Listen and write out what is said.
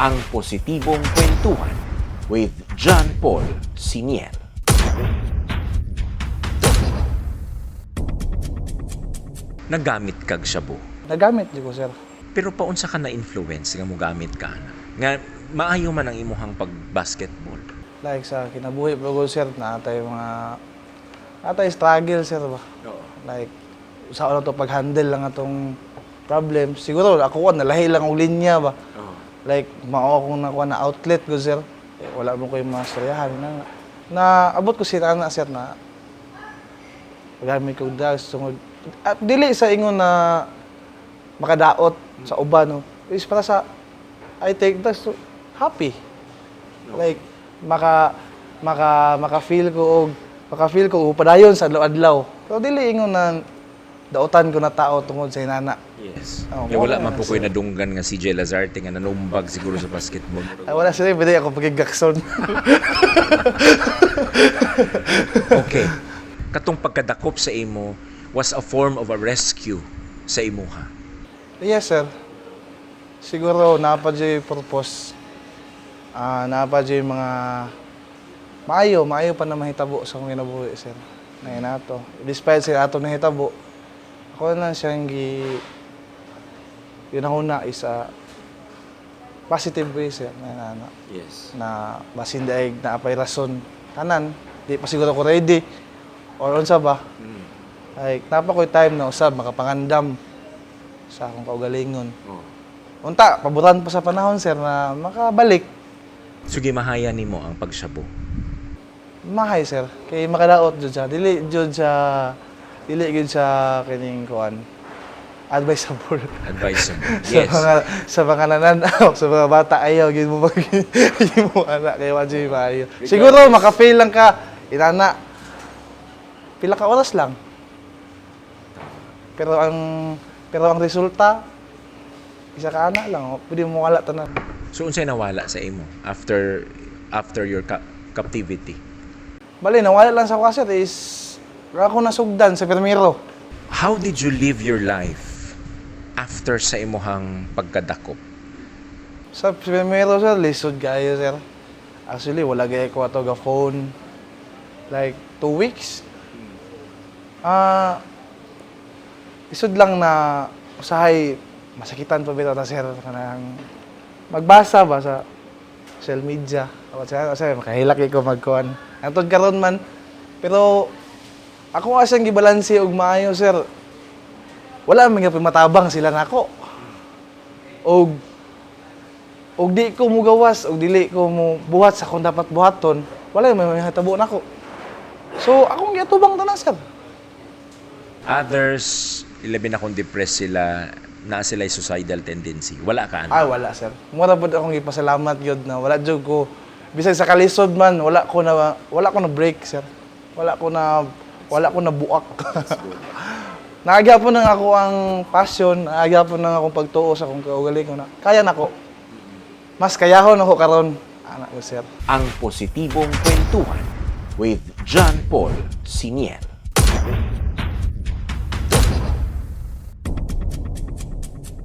ang positibong kwentuhan with John Paul Siniel. Nagamit kag shabu. Nagamit di ko, sir. Pero paunsa ka na influence nga mo gamit ka na. Nga maayo man ang imuhang pag-basketball. Like sa kinabuhi pa ko, sir, na atay mga... Atay struggle, sir ba? Like, sa ano to, pag-handle lang atong problem. Siguro, ako ko, nalahi lang ang linya ba? Like, mao akong nakuha na outlet ko, sir. Eh, wala mo ko yung mga storyahan. Na, na abot ko sila na, sir, na gamit ko drugs. Tungod. At dili sa ingon na makadaot sa uban, no? Is para sa, I take drugs to happy. Like, maka, maka, maka-feel ko og maka-feel ko upadayon sa adlaw. Pero dili ingon na daotan ko na tao tungod sa inana. Yes. Oh, Kaya wala man na po ko'y nadunggan nga si Jay Lazarte nga nanumbag siguro sa basketball. Ay, wala sila, pwede ako pagigakson. Okay. Katong pagkadakop sa imo was a form of a rescue sa imuha. yes, sir. Siguro, napadyo yung purpose. Ah, napadyo yung mga... Maayo, maayo pa na mahitabo sa kong kinabuhi, sir. Na ato. Despite sa ato nahitabo, ako na siyang gi... Yun ang una is a positive way, sir. Na, na, na, Yes. na basin daig na apay rason. Tanan di pa siguro ko ready. Or unsa ba? Like napa ko'y time na usab makapangandam sa akong kaugalingon. Unta paboran pa sa panahon sir na makabalik. Sige mahaya nimo ang pagsabo. mahay sir. Kay makadaot jud siya. Dili jud siya dili jud siya kining kuan advisable Advisable. sa Yes. mga sa mga nananaw sa mga bata ayaw gid mo gid mo anak kay wa maayo siguro maka-fail lang ka inana pila ka oras lang pero ang pero ang resulta isa ka ana lang oh. pwede mo wala tanan So unsay nawala sa imo after after your ca- captivity? bali nawala lang sa kaset is ra ako nasugdan sa permiro How did you live your life after sa imuhang pagkadakop? Sa primero sir, lisod kayo sir. Actually, wala gaya ko ato ga phone. Like, two weeks. Ah, lisod lang na usahay masakitan pa bitaw ta sir kanang magbasa ba sa social media. O sa kasi makahilak ko magkuan. Antod karon man pero ako nga siyang gibalanse og maayo sir. Wala man nga matabang sila nako. Og og di ko mo gawas og dili ko mo buhat sa kung dapat buhaton wala may hatabo nako so akong giatubang tanan sir Others, ilabi na kung depressed sila, na sila suicidal tendency. Wala ka ano? ah wala sir mura pud akong ipasalamat gyud na wala jud ko bisag sa kalisod man wala ko na wala ko na break sir wala ko na wala ko na buak Naagya po nang ako ang passion, naagya po nang akong pagtuo sa akong kaugalingon na kaya nako. Mas kayahon ako karon, anak ko sir. Ang positibong kwentuhan with John Paul Siniel.